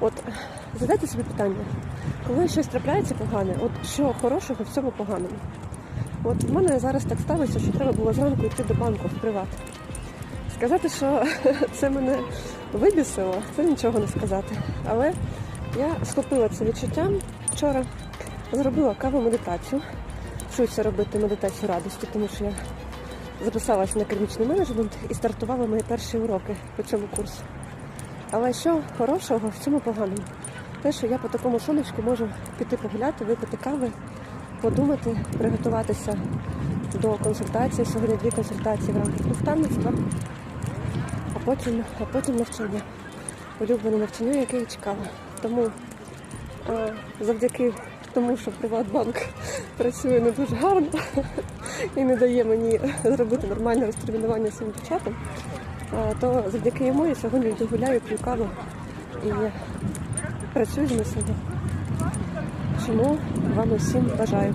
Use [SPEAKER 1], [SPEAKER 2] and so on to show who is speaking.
[SPEAKER 1] От задайте собі питання, коли щось трапляється погане, от що хорошого в цьому поганому? От в мене зараз так сталося, що треба було зранку йти до банку в приват. Сказати, що це мене вибісило, це нічого не сказати. Але я схопила це відчуття вчора, зробила каву медитацію. Вчуся робити медитацію радості, тому що я записалася на кермічний менеджмент і стартувала мої перші уроки по цьому курсу. Але що хорошого в цьому поганому? Те, що я по такому сонечку можу піти погуляти, випити кави, подумати, приготуватися до консультації. Сьогодні дві консультації в рамках наставництва, а потім, а потім навчання. Улюблене навчання, яке я чекала. Тому е, завдяки тому, що Приватбанк працює не дуже гарно і не дає мені зробити нормальне розтермінування своїм дівчатам, то завдяки йому я сьогодні гуляю, п'ю каву і працюю з мислями. Чому вам усім бажаю.